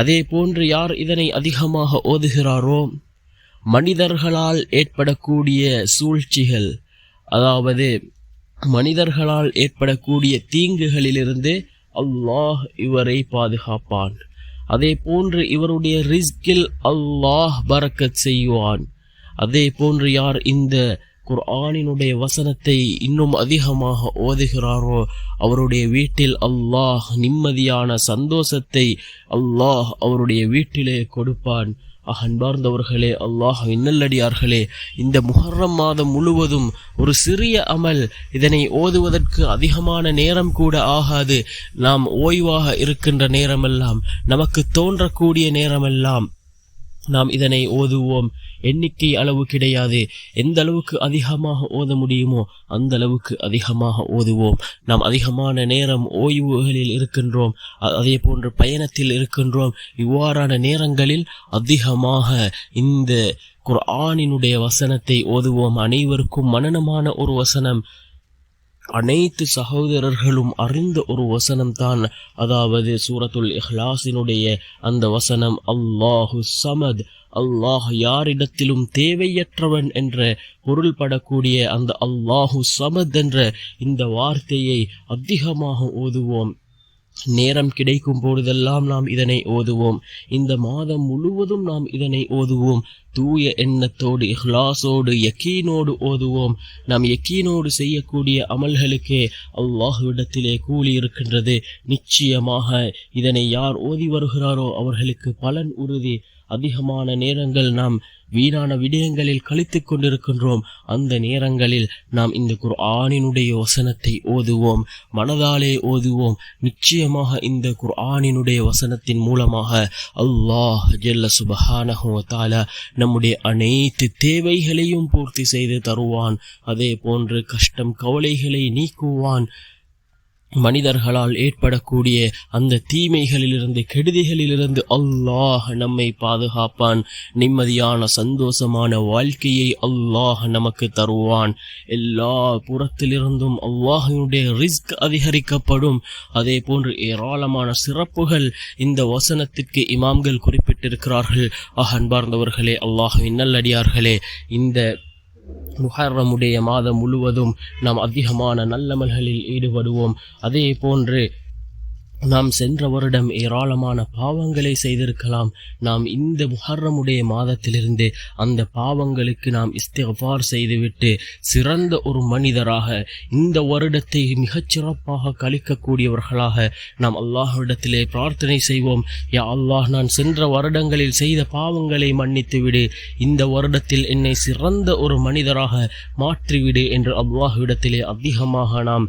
அதே போன்று யார் இதனை அதிகமாக ஓதுகிறாரோ மனிதர்களால் ஏற்படக்கூடிய சூழ்ச்சிகள் அதாவது மனிதர்களால் ஏற்படக்கூடிய தீங்குகளிலிருந்து அல்லாஹ் இவரை பாதுகாப்பான். அதே போன்று இவருடைய ரிஸ்கில் அல்லாஹ் பறக்கச் செய்வான். அதே போன்று யார் இந்த குர்ஆனினுடைய வசனத்தை இன்னும் அதிகமாக ஓதுகிறாரோ அவருடைய வீட்டில் அல்லாஹ் நிம்மதியான சந்தோஷத்தை அல்லாஹ் அவருடைய வீட்டிலே கொடுப்பான். அன்பார்ந்தவர்களே அல்லாஹ் இன்னல்லடியார்களே இந்த முஹர்ரம் மாதம் முழுவதும் ஒரு சிறிய அமல். இதனை ஓதுவதற்கு அதிகமான நேரம் கூட ஆகாது. நாம் ஓய்வாக இருக்கின்ற நேரமெல்லாம் நமக்கு தோன்றக்கூடிய நேரமெல்லாம் நாம் இதனை ஓதுவோம். எண்ணிக்கை அளவு கிடையாது. எந்த அளவுக்கு அதிகமாக ஓத முடியுமோ அந்த அளவுக்கு அதிகமாக ஓதுவோம். நாம் அதிகமான நேரம் ஓய்வுகளில் இருக்கின்றோம். அதே போன்று பயணத்தில் இருக்கின்றோம். இவ்வாறான நேரங்களில் அதிகமாக இந்த குர்ஆனினுடைய வசனத்தை ஓதுவோம். அனைவருக்கும் மனனமான ஒரு வசனம். அனைத்து சகோதரர்களும் அறிந்த ஒரு வசனம் தான் அதாவது சூரத்துல் இஹ்லாசினுடைய அந்த வசனம் அல்லாஹு சமத். அல்லாஹ் யாரிடத்திலும் தேவையற்றவன் என்ற பொருள்படக்கூடிய அந்த அல்லாஹு சமத் என்ற இந்த வார்த்தையை அதிகமாக ஓதுவோம். நேரம் கிடைக்கும் பொழுதெல்லாம் நாம் இதனை ஓதுவோம். இந்த மாதம் முழுவதும் நாம் இதனை ஓதுவோம். தூய எண்ணத்தோடு இஹ்லாஸோடு யக்கீனோடு ஓதுவோம். நாம் யக்கீனோடு செய்யக்கூடிய அமல்களுக்கே அல்லாஹுவிடத்திலே கூலி இருக்கின்றது. நிச்சயமாக இதனை யார் ஓதி வருகிறாரோ அவர்களுக்கு பலன் உறுதி. அதிகமான நேரங்கள் நாம் வீணான விடயங்களில் கழித்துக் கொண்டிருக்கின்றோம். அந்த நேரங்களில் நாம் இந்த குர்ஆனினுடைய வசனத்தை ஓதுவோம். மனதாலே ஓதுவோம். நிச்சயமாக இந்த குர்ஆனினுடைய வசனத்தின் மூலமாக அல்லாஹ் ஜெல்ல சுபஹானஹு நம்முடைய அனைத்து தேவைகளையும் பூர்த்தி செய்து தருவான். அதே போன்று கஷ்டம் கவலைகளை நீக்குவான். மனிதர்களால் ஏற்படக்கூடிய அந்த தீமைகளிலிருந்து கெடுதிகளிலிருந்து அல்லாஹ் நம்மை பாதுகாப்பான். நிம்மதியான சந்தோஷமான வாழ்க்கையை அல்லாஹ் நமக்கு தருவான். எல்லா புறத்திலிருந்தும் அல்லாஹினுடைய ரிஸ்க் அதிகரிக்கப்படும். அதே போன்று ஏராளமான சிறப்புகள் இந்த வசனத்திற்கு இமாம்கள் குறிப்பிட்டிருக்கிறார்கள். ஆஹ் அன்பார்ந்தவர்களே அல்லாஹின் நல்லடியார்களே இந்த முஹர்ரமுடைய மாதம் முழுவதும் நாம் அதிகமான நல்லமல்களில் ஈடுபடுவோம். அதே போன்று நாம் சென்ற வருடம் ஏராளமான பாவங்களை செய்திருக்கலாம். நாம் இந்த முஹர்ரமுடைய மாதத்திலிருந்து அந்த பாவங்களுக்கு நாம் இஸ்திஃபார் செய்துவிட்டு சிறந்த ஒரு மனிதராக இந்த வருடத்தை மிகச்சிறப்பாக கழிக்கக்கூடியவர்களாக நாம் அல்லாஹ்விடத்திலே பிரார்த்தனை செய்வோம். யா அல்லாஹ் நான் சென்ற வருடங்களில் செய்த பாவங்களை மன்னித்து விடு இந்த வருடத்தில் என்னை சிறந்த ஒரு மனிதராக மாற்றிவிடு என்று அல்லாஹ்விடத்திலே அதிகமாக நாம்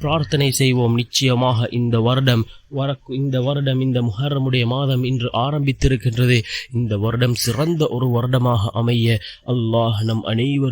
பிரார்த்தனை செய்வோம். நிச்சயமாக இந்த வருடம் வரக்கு இந்த வருடம் இந்த முஹர்ரமுடைய மாதம் இன்று ஆரம்பித்திருக்கின்றது. இந்த வருடம் சிறந்த ஒரு வருடமாக அமைய அல்லாஹ் நம் அனைவரும்